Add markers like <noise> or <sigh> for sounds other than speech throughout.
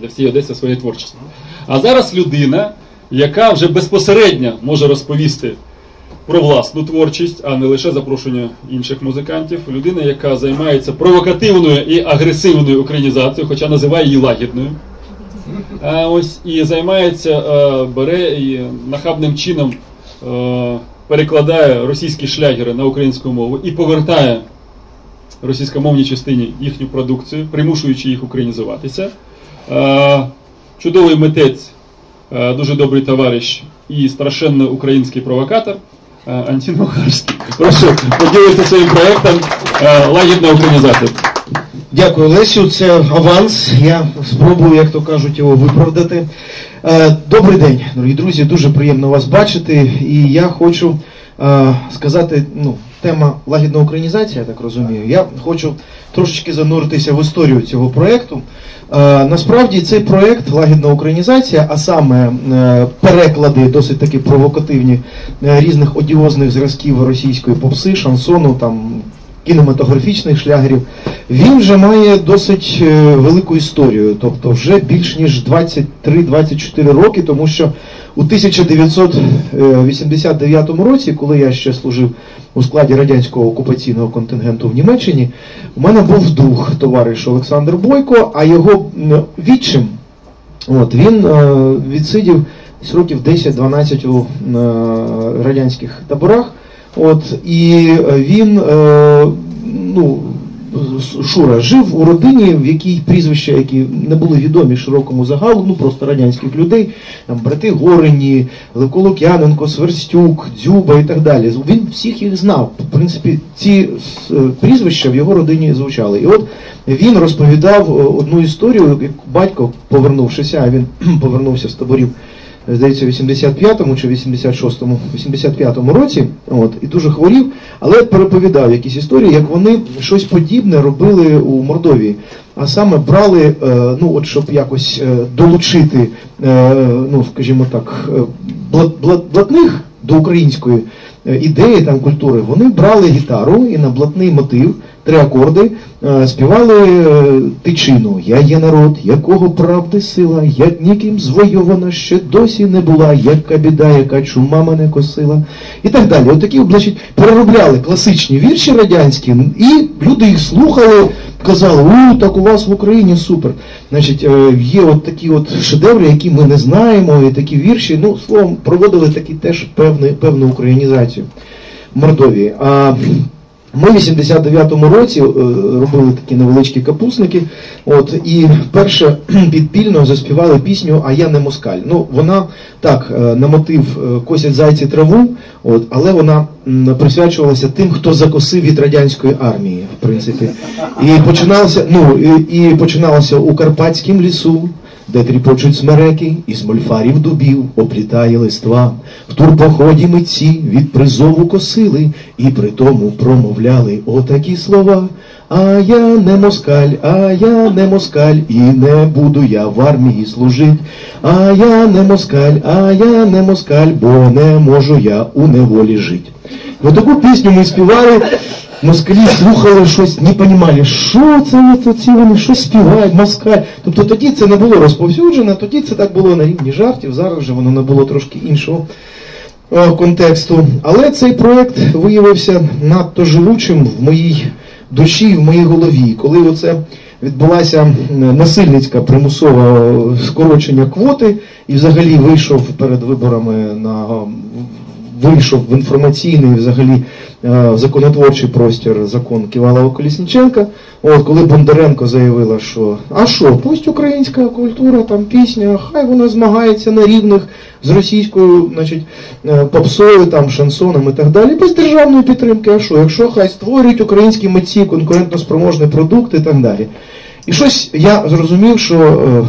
для всієї Одеси своєї творчості. А зараз людина, яка вже безпосередньо може розповісти про власну творчість, а не лише запрошення інших музикантів. Людина, яка займається провокативною і агресивною українізацією, хоча називає її лагідною. А ось і займається, е, бере і нахабним чином е, перекладає російські шлягери на українську мову і повертає російськомовній частині їхню продукцію, примушуючи їх українізуватися. Е, Чудовий митець, е, дуже добрий товариш і страшенно український провокатор е, Антін Мухарський. Прошу поділитися своїм проєктом Лагідна українізація. Дякую, Лесю. Це аванс. Я спробую, як то кажуть, його виправдати. Добрий день, дорогі друзі. Дуже приємно вас бачити. І я хочу сказати, ну, тема лагідна українізація, я так розумію. Я хочу трошечки зануритися в історію цього проєкту. Е, Насправді цей проєкт Лагідна українізація, а саме е, переклади досить таки провокативні е, різних одіозних зразків російської попси, шансону, там кінематографічних шлягерів, він вже має досить е, велику історію, тобто вже більш ніж 23-24 роки, тому що у 1989 році, коли я ще служив у складі радянського окупаційного контингенту в Німеччині, у мене був друг, товариш Олександр Бойко, а його відчим, от, він е, відсидів років 10-12 у е, радянських таборах. От, і е, він, е, ну, Шура, жив у родині, в якій прізвища, які не були відомі широкому загалу, ну просто радянських людей, там брати Горені, Левко Сверстюк, Дзюба і так далі. Він всіх їх знав. В принципі, ці е, прізвища в його родині звучали. І от він розповідав одну історію, як батько, повернувшися, а він <clears throat> повернувся з таборів здається, в 85-му чи 86-му, 85-му році, от, і дуже хворів, але переповідав якісь історії, як вони щось подібне робили у Мордовії. А саме брали, е, ну от щоб якось е, долучити, е, ну скажімо так, блат, блат, блатних до української ідеї там культури, вони брали гітару і на блатний мотив, три акорди, е, співали е, тичину. Я є народ, якого правди сила, як ніким звойована ще досі не була, яка біда, яка чума мене косила. І так далі. Отакі, значить, переробляли класичні вірші радянські, і люди їх слухали, казали, у, так у вас в Україні супер. Значить, е, є от такі от шедеври, які ми не знаємо, і такі вірші, ну, словом, проводили такі теж певний, певну українізацію в Мордовії. А ми в 89-му році е, робили такі невеличкі капусники, от, і вперше <clears throat> підпільно заспівали пісню А я не москаль. Ну, вона так, е, на мотив е, косять зайці траву, от, але вона присвячувалася тим, хто закосив від радянської армії, в принципі. І починалося, ну, і, і починалося у Карпатськім лісу, де тріпочуть смереки, із мольфарів дубів оплітає листва. В турпоході митці від призову косили, і при тому промовляли отакі слова. А я не москаль, а я не москаль, і не буду я в армії служить. А я не москаль, а я не москаль, бо не можу я у неволі жить. Ось таку пісню ми співали. Москалі слухали щось, не розуміли, що це ці вони щось співають, москаль. Тобто тоді це не було розповсюджено, тоді це так було на рівні жартів, зараз вже воно набуло трошки іншого е, контексту. Але цей проект виявився надто живучим в моїй душі, в моїй голові. Коли оце відбулася насильницька примусова скорочення квоти і взагалі вийшов перед виборами на вийшов в інформаційний взагалі е, законотворчий простір закон Ківалова Колісніченка. От коли Бондаренко заявила, що а що, пусть українська культура, там пісня, хай вона змагається на рівних з російською, значить, е, попсою, там шансоном і так далі, без державної підтримки. А що? Якщо хай створюють українські митці конкурентоспроможний продукт і так далі. І щось я зрозумів, що.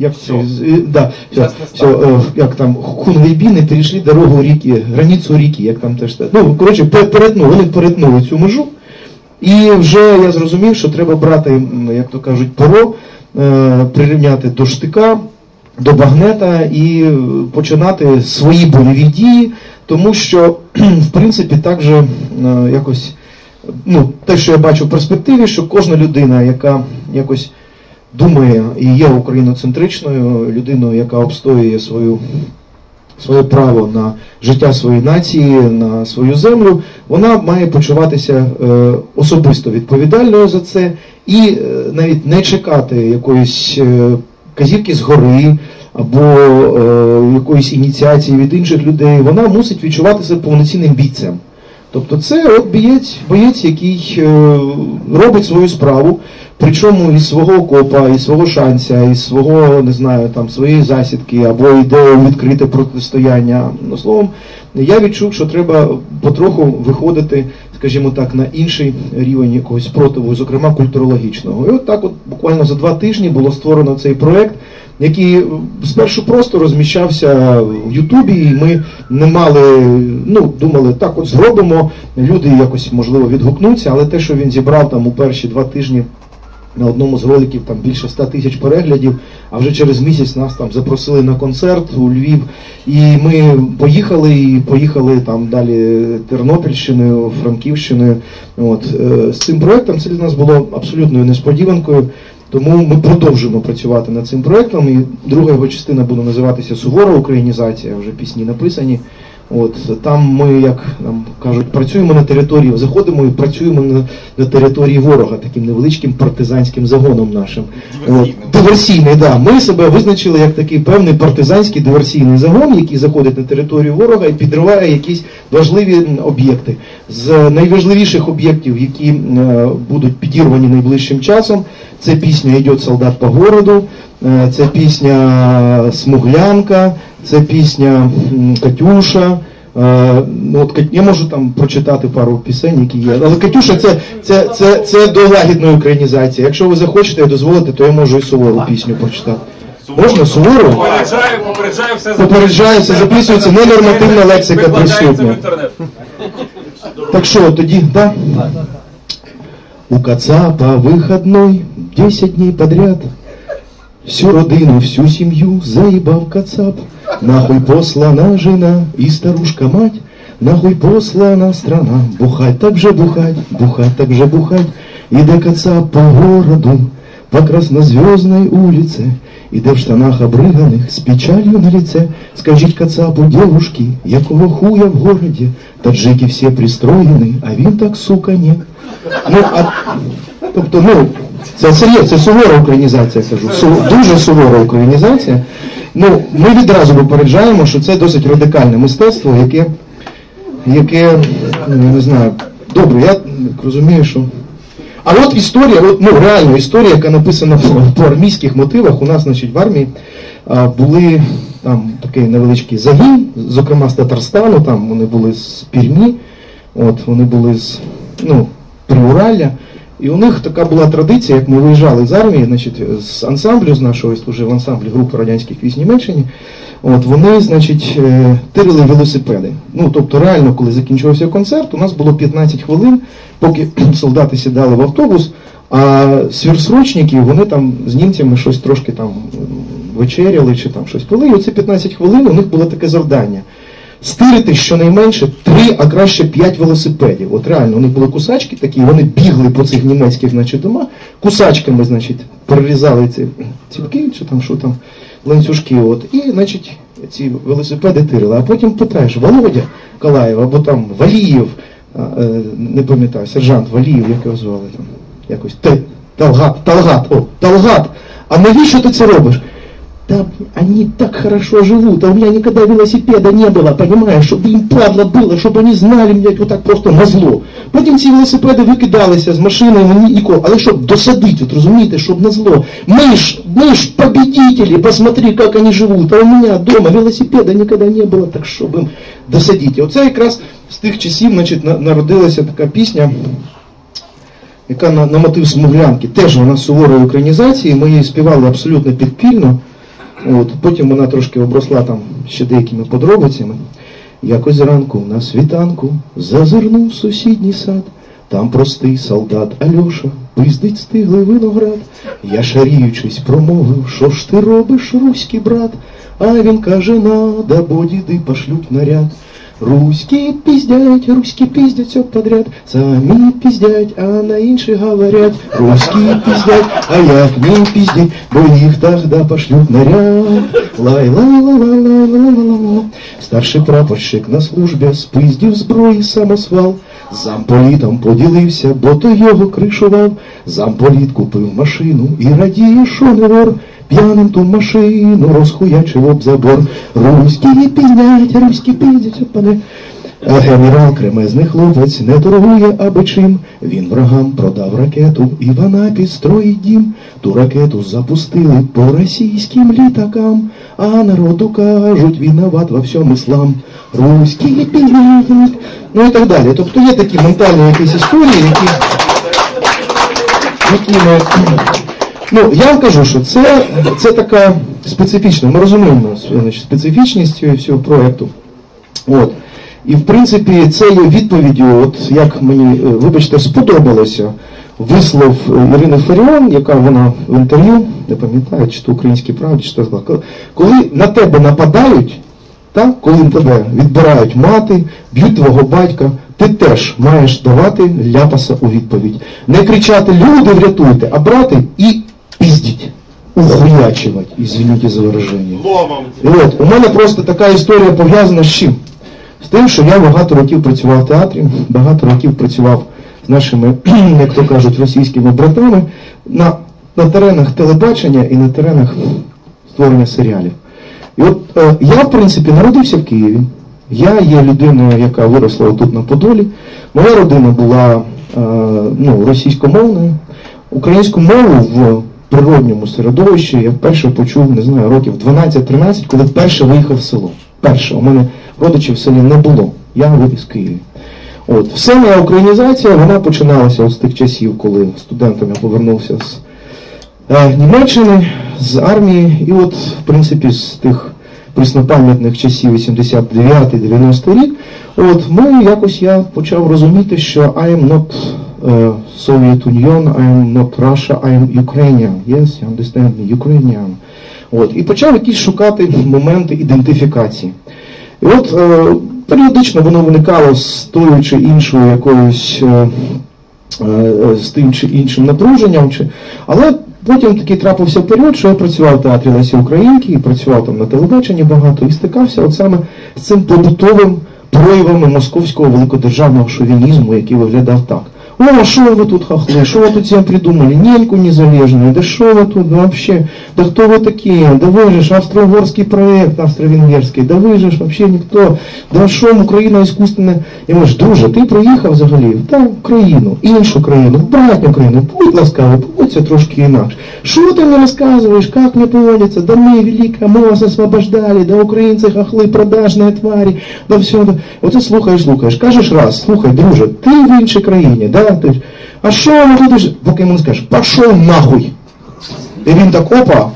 Е, як це, з- е, да, все, все, е, як там хунвейбіни перейшли дорогу ріки, границю ріки, як там теж. Ну, коротше, перетнули, вони перетнули цю межу. І вже я зрозумів, що треба брати, як то кажуть, перо, е, прирівняти до штика, до багнета і починати свої бойові дії, тому що, в принципі, так же е, якось, ну, те, що я бачу в перспективі, що кожна людина, яка якось думає і є україноцентричною людиною, яка обстоює свою своє право на життя своєї нації, на свою землю, вона має почуватися е, особисто відповідальною за це і е, навіть не чекати якоїсь е, казівки згори або якоїсь ініціації від інших людей. Вона мусить відчувати себе повноцінним бійцем. Тобто це от бієць, боєць, який робить свою справу, причому із свого окопа, із свого шанця, із свого, не знаю, там своєї засідки, або йде у відкрите протистояння. Ну, словом, я відчув, що треба потроху виходити, скажімо так, на інший рівень якогось спротиву, зокрема культурологічного. І от так, от буквально за два тижні було створено цей проект який спершу просто розміщався в Ютубі, і ми не мали, ну, думали, так от зробимо, люди якось, можливо, відгукнуться, але те, що він зібрав там у перші два тижні на одному з роликів там більше 100 тисяч переглядів, а вже через місяць нас там запросили на концерт у Львів. І ми поїхали і поїхали там далі Тернопільщиною, Франківщиною. От. З цим проектом це для нас було абсолютною несподіванкою. Тому ми продовжуємо працювати над цим проектом. І друга його частина буде називатися Сувора українізація, вже пісні написані. От Там ми, як нам кажуть, працюємо на території, заходимо і працюємо на на території ворога, таким невеличким партизанським загоном нашим. Диверсійний, От, диверсійний, да. Ми себе визначили як такий певний партизанський диверсійний загон, який заходить на територію ворога і підриває якісь важливі об'єкти. З найважливіших об'єктів, які е, будуть підірвані найближчим часом, це пісня «Йде солдат по городу», це пісня Смуглянка, це пісня Катюша. Е, ну, от, Я можу там прочитати пару пісень, які є. Але Катюша це це, це, це до лагідної українізації. Якщо ви захочете і дозволите, то я можу і сувору пісню прочитати. Можна сувору? Попереджаю, попереджаю, все Попереджаю, все записується, ненормативна лексика присутня. Так що, тоді, так? Да? У Кацапа выходной 10 дней подряд Всю родину, всю семью заебал Кацап. Нахуй послана жена и старушка-мать Нахуй послана страна. Бухать так же бухать, бухать так же бухать. Іде Кацап по городу По краснозвездной улице Іде в штанах обриганих С печалью на лице. Скажіть Кацапу, девушки Якого хуя в городе? Таджики все пристроєні, а він так, сука, ні. Ну, а, тобто, ну, це серйозно, це сувора українізація, кажу. Су, дуже сувора українізація. Ну, Ми відразу попереджаємо, що це досить радикальне мистецтво, яке, яке, не знаю, добре, я розумію, що. А от історія, от, ну реально історія, яка написана по армійських мотивах, у нас, значить, в армії були там такий невеличкий загін, зокрема з Татарстану, там вони були з Пірмі, от, вони були з ну, Приуралля. І у них така була традиція, як ми виїжджали з армії, значить, з ансамблю, з нашого служив ансамблі групи радянських військ Німеччині, от, вони значить, е, тирили велосипеди. Ну, Тобто, реально, коли закінчувався концерт, у нас було 15 хвилин, поки <clears throat> солдати сідали в автобус, а сверхсрочники, вони там з німцями щось трошки там вечеряли чи там щось пили. І оці 15 хвилин у них було таке завдання. Стирити щонайменше 3, а краще 5 велосипедів. От реально, у них були кусачки такі, вони бігли по цих німецьких значить, домах, кусачками значить, перерізали ці ціпки, чи там що там, ланцюжки. От, І значить, ці велосипеди тирили. А потім питаєш, Володя Калаєв, або там Валієв, е, не пам'ятаю, сержант Валієв, як його звали там, якось Талгат, Талгат, о, Талгат. А навіщо ти це робиш? Да, они так хорошо живут, а у меня никогда велосипеда не было, понимаешь, чтобы им падло было, чтобы они знали, блядь, вот так просто на зло. Потім ці велосипеди викидалися з машини, вони ніколи, але щоб досадити, от розумієте, щоб на зло. Мы ж, мы ж победители, посмотри, как они живут, а у меня дома велосипеда никогда не было, так щоб їм досадити. Оце якраз з тих часів, значить, народилася така пісня, яка на, на мотив Смуглянки, теж вона суворої українізації, ми її співали абсолютно підпільно. От, Потім вона трошки обросла там ще деякими подробицями. Якось зранку на світанку зазирнув сусідній сад. Там простий солдат Альоша пиздить стиглий виноград. Я шаріючись промовив, що ж ти робиш, руський брат? А він каже, надо, бо діди пошлють наряд. Руські піздять, руські піздять все подряд, самі піздять, а на інших говорять, руські піздять, а як не піздять, бо їх тогда пошлють наряд. лай лай лай лай лай лай лай лай Старший прапорщик на службі спиздів зброї самосвал. Замполітом поділився, бо то його кришував. Замполіт купив машину і радіє, що не вор. П'яним ту машину розхуячив об забор. Руські піздять, руські піздять, пане. А генерал кремезний хлопець не торгує аби чим. Він врагам продав ракету, і вона підстроїть дім. Ту ракету запустили по російським літакам, а народу кажуть, виноват во всьому іслам. Руські піздять, ну і так далі. Тобто є такі ментальні якісь історії, які, які ми Ну, я вам кажу, що це, це така специфічна, ми розуміємо значить, специфічність цього всього проєкту. От. І в принципі це є відповіддю, от як мені, е, вибачте, сподобалося вислов е, Ірини Фаріон, яка вона в інтерв'ю, не пам'ятаю, чи то українській правді, чи то сказала, коли на тебе нападають, так, коли тебе відбирають мати, б'ють твого батька, ти теж маєш давати ляпаса у відповідь. Не кричати люди врятуйте, а брати і піздіть, ухуячивать, извините за выражение. Ломом. І от, у мене просто така історія пов'язана з чим? З тим, що я багато років працював в театрі, багато років працював з нашими, як <clears throat> то кажуть, російськими братами на, на теренах телебачення і на теренах створення серіалів. І от е, я, в принципі, народився в Києві. Я є людиною, яка виросла тут на Подолі. Моя родина була е, ну, російськомовною. Українську мову в природньому середовищі я вперше почув, не знаю, років 12-13, коли вперше виїхав в село. Перше, у мене родичів в селі не було. Я виріс в Києві. От, вся моя українізація, вона починалася з тих часів, коли студентом я повернувся з е, Німеччини, з армії, і от, в принципі, з тих преснопам'ятних часів 89-90 рік, от, ми якось я почав розуміти, що I am not uh, Soviet Union, I am not Russia, I am Ukrainian. Yes, you understand me, Ukrainian. От, і почав якісь шукати моменти ідентифікації. І от е, періодично воно виникало з тою чи іншою якоюсь е, е, з тим чи іншим напруженням, чи... але потім такий трапився період, що я працював в театрі Лесі Українки і працював там на телебаченні багато і стикався от саме з цим побутовим проявами московського великодержавного шовінізму, який виглядав так. О, что вы тут хохлы, что вы тут себе придумали, Неньку незалежную, да что вы тут вообще, да кто вы такие, да вы же ж австро-угорский проект, австро-венгерський, да ви же ж вообще ніхто, да що Україна іскусственна. Я кажу, друже, ти приїхав взагалі в та країну, іншу країну, в братню країну, будь ласкавий, поводься трошки інакше. Що ти мені розказуєш, як не поводиться, да ми, велика, мы вас освобождали, да українці хохли, продажні тварі, да все. Да. Оце слухаєш, слухаєш, кажеш раз, слухай, друже, ти в іншій країні, да, то есть, а что ну, он тут еще? Ему скажешь, пошел нахуй. И он так, опа.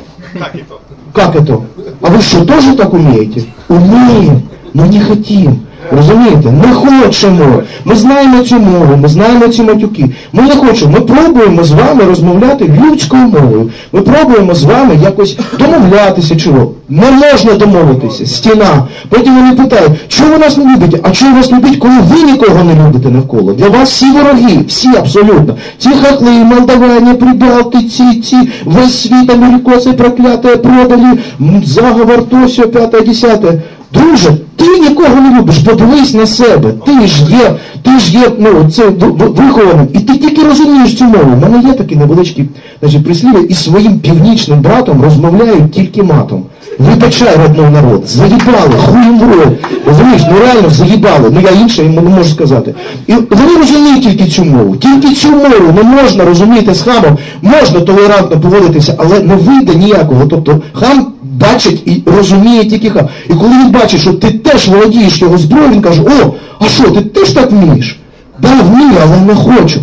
Как это? А вы что, тоже так умеете? Умеем, но не хотим. Розумієте? Не хочемо. Ми знаємо цю мову, ми знаємо ці матюки. Ми не хочемо. Ми пробуємо з вами розмовляти людською мовою. Ми пробуємо з вами якось домовлятися чого. Не можна домовитися. Стіна. Потім вони питають, чого нас не любите? А чого вас любить, коли ви нікого не любите навколо? Для вас всі вороги, всі абсолютно. Ці хахли, молдавані, прибалти, ці, ці, весь світ, америкоси прокляте, продали, м, заговор, то сьо, п'яте, десяте. Друже, ти нікого не любиш, подивись на себе. Ти ж є, ти ж є ну, це вихованим, і ти тільки розумієш цю мову. У мене є такі невеличкі значить, прислів'я, і своїм північним братом розмовляють тільки матом. Вибачай, родной народ, заїбали, хуєм в рот. Розумієш, ну реально заїбали, ну я інше йому не можу сказати. І вони розуміють тільки цю мову. Тільки цю мову не можна розуміти з хамом, можна толерантно поводитися, але не вийде ніякого. Тобто хам бачить і розуміє тільки хам. І коли він бачить, що ти теж володієш його зброєю, він каже, о, а що, ти теж так вмієш? Да, вмію, але не хочу.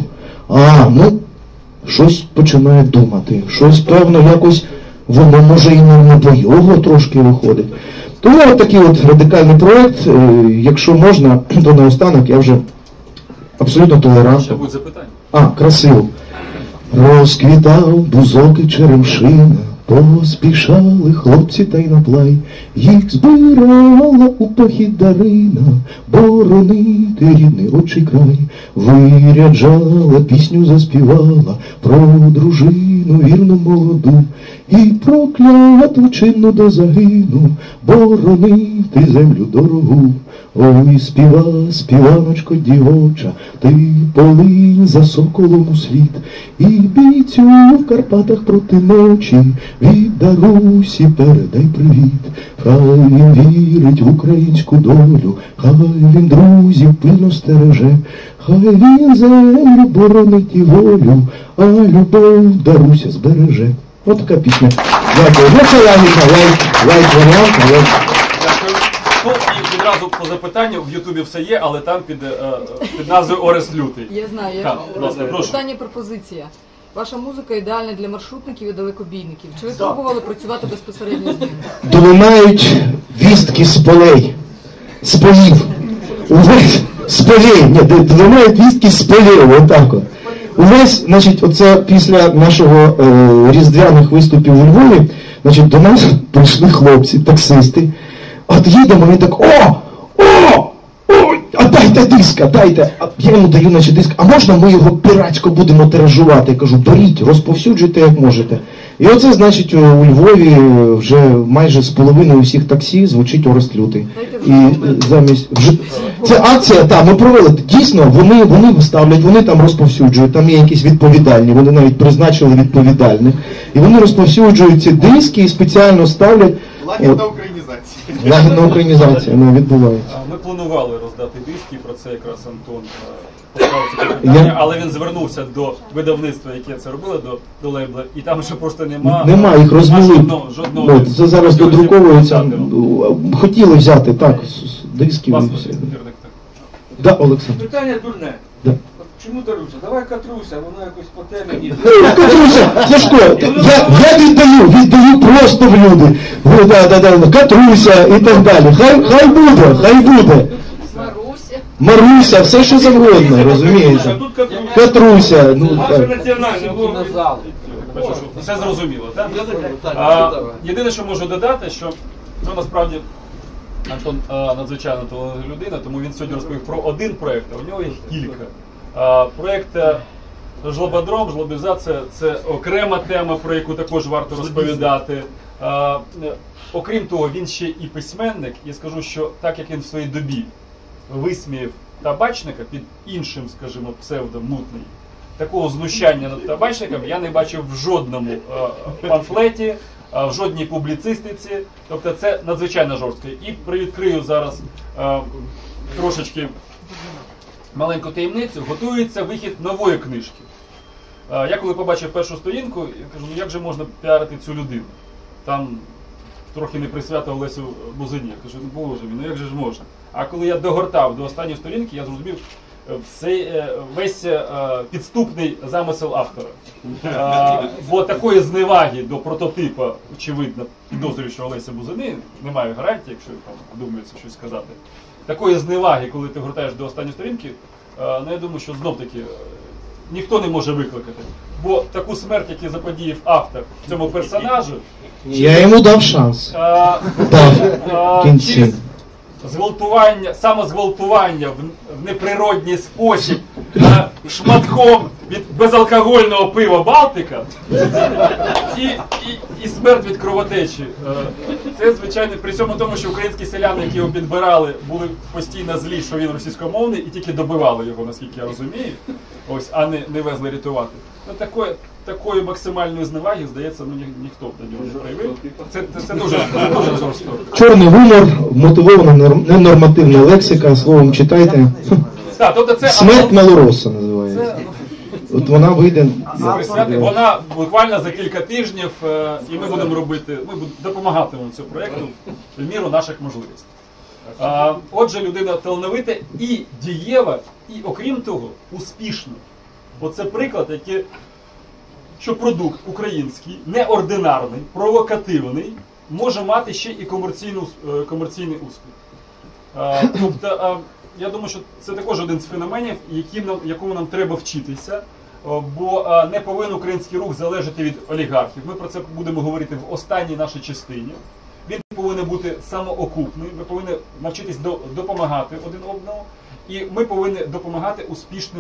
А, ну, щось починає думати, щось певно якось воно може і не, його трошки виходить. Тому от такий от радикальний проект, е, якщо можна, <clears throat> то наостанок я вже абсолютно Ще будуть запитання. А, красиво. Розквітав бузок і черемшина, Поспішали хлопці та й на плай, їх збирала у похід Дарина, боронити рідний отчий край, виряджала, пісню заспівала про дружину вірну молоду, і про клятву чинну до загину, боронити землю дорогу. Ой, співа, співаночко дівоча, ти полинь за соколом у світ, і бійцю в Карпатах проти ночі, від Дарусі передай привіт. Хай він вірить в українську долю, хай він друзів пильно стереже, хай він землю боронить і волю, а любов Даруся збереже. От така пісня. Дякую. Ну, це лайка, лайк, лайк Дякую. Ну і відразу по запитанню в Ютубі все є, але там під, е, під назвою Орест Лютий. Я знаю, я Так, будь прошу. питання пропозиція. Ваша музика ідеальна для маршрутників і далекобійників. Чи ви пробували працювати безпосередньо з ними? долинають вістки з полей, з полів. Увесь з полей, ні, долинають вістки з полів, отак от. Увесь, значить, оце після нашого е, різдвяних виступів у Львові, значить, до нас прийшли хлопці, таксисти. От їдемо, вони так! О! Дайте диска, дайте. А я йому даю, наче диск, а можна ми його пиратсько будемо тиражувати? Я кажу, беріть, розповсюджуйте як можете. І оце, значить, у Львові вже майже з половиною усіх таксі звучить Орест Лютий. І замість вже це акція, так, ми провели. Дійсно, вони, вони ставлять, вони там розповсюджують, там є якісь відповідальні, вони навіть призначили відповідальних. І вони розповсюджують ці диски і спеціально ставлять. Лагідна От, українізація. Лагідна українізація не відбувається. Ми планували роздати диски, про це якраз Антон питання, Я- але він звернувся до видавництва, яке це робило, до, до лейбла, і там ще просто нема. Нема, їх розмили. Жодного, жодного От, це зараз Хотілося додруковується. взяти. Хотіли взяти, так, з Вас. Вірник, так. Да, Олександр. Питання дурне. Да. Чому Таруся? Давай Катруся, вона якось по темі. <laughs> Катруся, Сашко, я, я віддаю, віддаю просто в люди. Ну, да, да, да, Катруся і так далі. Хай, хай буде, хай буде. Маруся. Маруся, все що завгодно, розумієте. Катруся. Ну так. Все зрозуміло, так? Так, А, єдине, що можу додати, що ну, насправді Антон а, надзвичайно талановита людина, тому він сьогодні розповів про один проєкт, а у нього їх кілька. Проєкт е, Жлободром, жлобізація це окрема тема, про яку також варто розповідати. Е, окрім того, він ще і письменник, і скажу, що так як він в своїй добі висміяв табачника під іншим, скажімо, псевдом мутний, такого знущання над табачником я не бачив в жодному е, памфлеті, в жодній публіцистиці. Тобто це надзвичайно жорстко. І привідкрию зараз е, трошечки маленьку таємницю. Готується вихід нової книжки. Е, я коли побачив першу сторінку, я кажу, ну як же можна піарити цю людину? Там трохи не присвято Олесю Бузині. Я кажу, ну боже мій, ну як же ж можна? А коли я догортав до останньої сторінки, я зрозумів е, все, е, весь підступний замисел автора. Бо такої зневаги до прототипа, очевидно, підозрюю, що Олеся Бузини, немає гарантії, якщо там думається щось сказати. Такої зневаги, коли ти гортаєш до останньої сторінки, е, ну я думаю, що знов таки. е, Ніхто не може викликати. Бо таку смерть, яку заподіяв автор цьому персонажу, Я йому дав шанс. а, а, через зґвалтування, самозґвалтування в, неприродній спосіб шматком від безалкогольного пива Балтика і, і, і смерть від кровотечі. Е, Це звичайно при цьому тому, що українські селяни, які його підбирали, були постійно злі, що він російськомовний, і тільки добивали його, наскільки я розумію, ось, а не, не везли рятувати. Ну, такої, такої максимальної зневаги, здається, ну, ні, ніхто б до нього не проявив. Це, це, це дуже, дуже жорстоко. Чорний гумор, мотивована норм- ненормативна лексика, словом читайте. Так, тобто це Смерть Мелороса це, називається. От вона вийде. Вона буквально за кілька тижнів, е, і ми будемо робити, ми будемо допомагатимемо цьому проєкту в міру наших можливостей. Отже, людина талановита і дієва, і окрім того, успішна. Бо це приклад, який, що продукт український, неординарний, провокативний, може мати ще і комерційну, е, комерційний успіх. Тобто, я думаю, що це також один з феноменів, яким нам, якому нам треба вчитися. Бо не повинен український рух залежати від олігархів. Ми про це будемо говорити в останній нашій частині. Він повинен бути самоокупний, ми повинні навчитись допомагати один одному, і ми повинні допомагати успішним